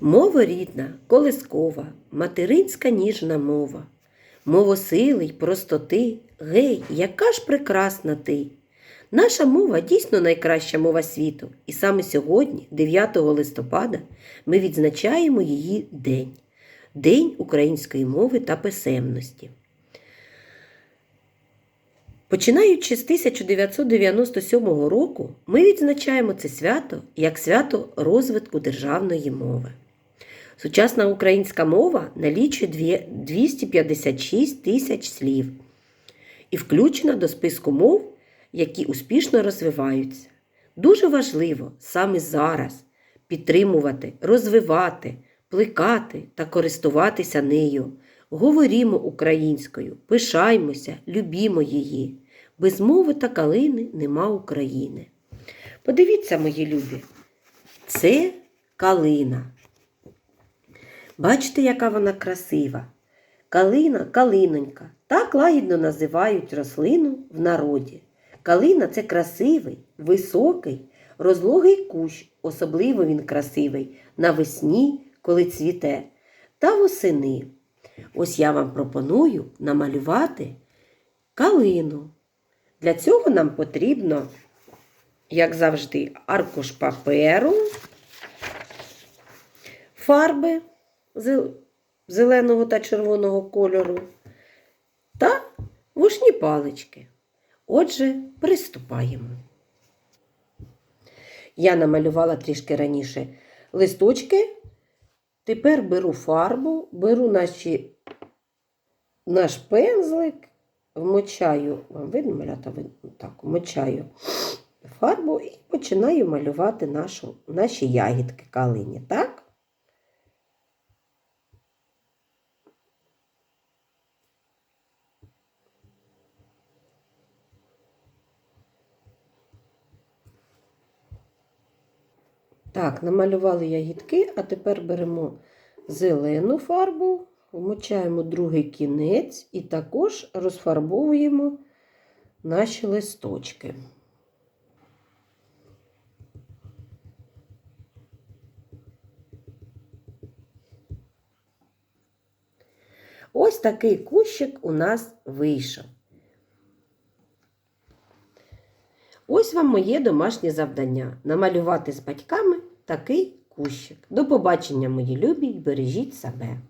Мова рідна, колискова, материнська ніжна мова. Мова сили й простоти, гей, яка ж прекрасна ти. Наша мова дійсно найкраща мова світу, і саме сьогодні, 9 листопада, ми відзначаємо її день День української мови та писемності. Починаючи з 1997 року, ми відзначаємо це свято як свято розвитку державної мови. Сучасна українська мова налічує 256 тисяч слів і включена до списку мов, які успішно розвиваються. Дуже важливо саме зараз підтримувати, розвивати, плекати та користуватися нею. Говорімо українською, пишаймося, любімо її. Без мови та калини нема України. Подивіться, мої любі, це калина. Бачите, яка вона красива. Калина, калинонька. Так лагідно називають рослину в народі. Калина це красивий, високий, розлогий кущ, особливо він красивий навесні, коли цвіте, та восени. Ось я вам пропоную намалювати калину. Для цього нам потрібно, як завжди, аркуш паперу, фарби зеленого та червоного кольору та вушні палички. Отже, приступаємо. Я намалювала трішки раніше листочки. Тепер беру фарбу, беру наші, наш пензлик, вмочаю, вам видно малята, так, вмочаю фарбу і починаю малювати нашу, наші ягідки калині, так? Так, намалювали ягідки, а тепер беремо зелену фарбу, вмочаємо другий кінець і також розфарбовуємо наші листочки. Ось такий кущик у нас вийшов. Ось вам моє домашнє завдання намалювати з батьками такий кущик. До побачення, мої любі, бережіть себе.